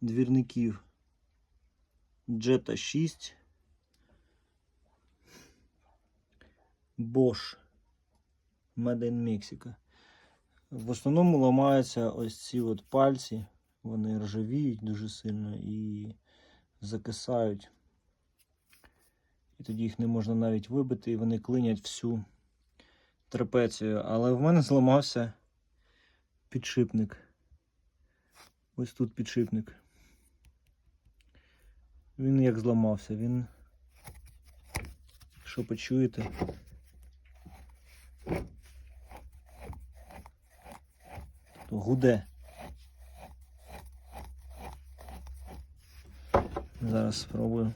двірників Jetta 6. Bosch Made in Mexico. В основному ламаються ось ці от пальці. Вони ржавіють дуже сильно і закисають. І тоді їх не можна навіть вибити, і вони клинять всю трапецію. Але в мене зламався підшипник. Ось тут підшипник. Він як зламався, він. Що почуєте? То гуде. Зараз спробую.